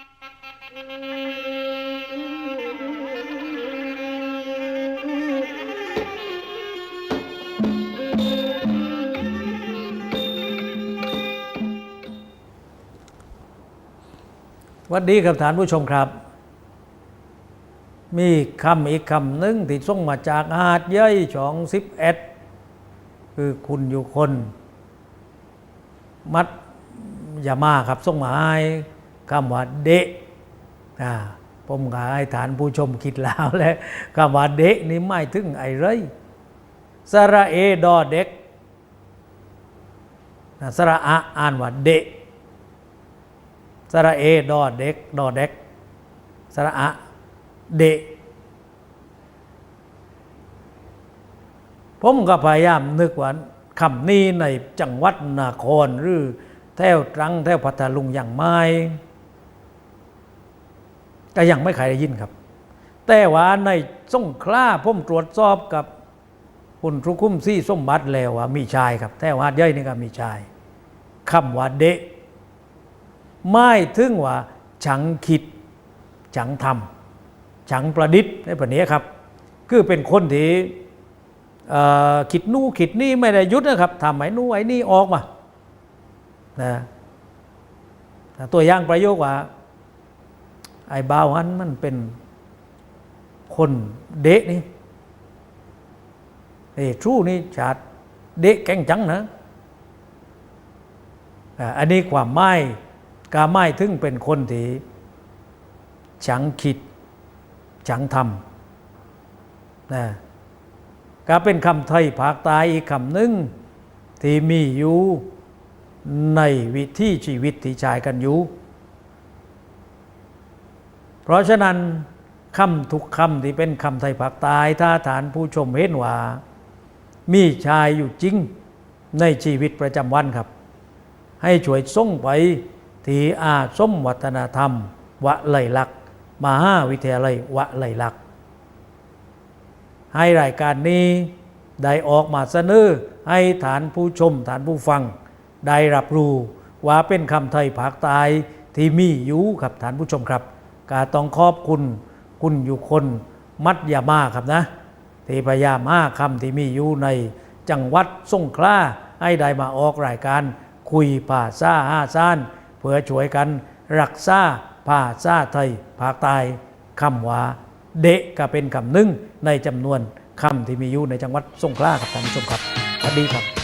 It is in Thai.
วัสดีครับท่านผู้ชมครับ มีคำอีกคำหนึ่งที่ส่งมาจากหาดเย้ยสองสิบเอ็ดคือคุณอยู่คน มัดยามาครับส่งมาให้ คำว่าเดะอ่าผมก็ให้ฐานผู้ชมคิดแล้วแหละคำว่าเดะนี่ไม่ถึงไอ้ไรสระเอดอเด็กนะสระอะอ่านว่าเดะสระเอดอเด็กดอเด็กสระอะเดะผมก็พยายามนึกว่าคำนี้ในจังหวัดนครหรือแถวตรังแถวพัทลุงอย่างไม่ ก็ยังไม่ใครได้ยินครับ แต่ว่าในสงขลาผมตรวจสอบกับคุณทุคุ้มซี่ส้มบัตแล้วว่ามีชายครับ แต่ว่าเย้ยนี่ก็มีชายคำว่าเดะไม่ถึงว่าฉังคิด ฉังทำฉังประดิษฐ์ในแบบนี้ครับ คือเป็นคนที่อ่อคิดนู่คิดนี่ไม่ได้ยุดนะครับทำไอ้นู่ไอ้นี่ออกมานะตัวอย่างประโยคว่า ไอ้บ่าวฮันมันเป็นคนเดะนี่เอ้ทรูนี่ชาดเดะแก่งจังนะอันนี้ความไม่กาไม่ถึงเป็นคนที่ฉังคิดฉังทำนะก็เป็นคำไทยภาคใต้อีกคำหนึ่งที่มีอยู่ในวิถีชีวิตที่ชายกันอยู่ เพราะฉะนั้นคำทุกคำที่เป็นคำไทยภาคใต้ถ้าฐานผู้ชมเห็นว่า มีชายอยู่จริงในชีวิตประจำวันครับ ให้ช่วยส่งไปที่อาสมวัฒนธรรม วะไหลลักษ์มหาวิทยาลัยวะไหลลักษ์ให้รายการนี้ได้ออกมาเสนอให้ฐานผู้ชมฐานผู้ฟัง ได้รับรู้ว่าเป็นคำไทยภาคใต้ที่มีอยู่ครับฐานผู้ชมครับ กาต้องขอบคุณ คุณอยู่คนมัดยามาครับนะที่พยายามห้าคำที่มีอยู่ในจังหวัดสงขลาให้ได้มาออกรายการคุยภาษาห้าซ่าน เพื่อช่วยกันรักษาภาษาไทยภาคใต้คำว่าเดะก็เป็นคำหนึ่งในจำนวนคำที่มีอยู่ในจังหวัดสงขลาครับท่านผู้ชมครับสวัสดีครับ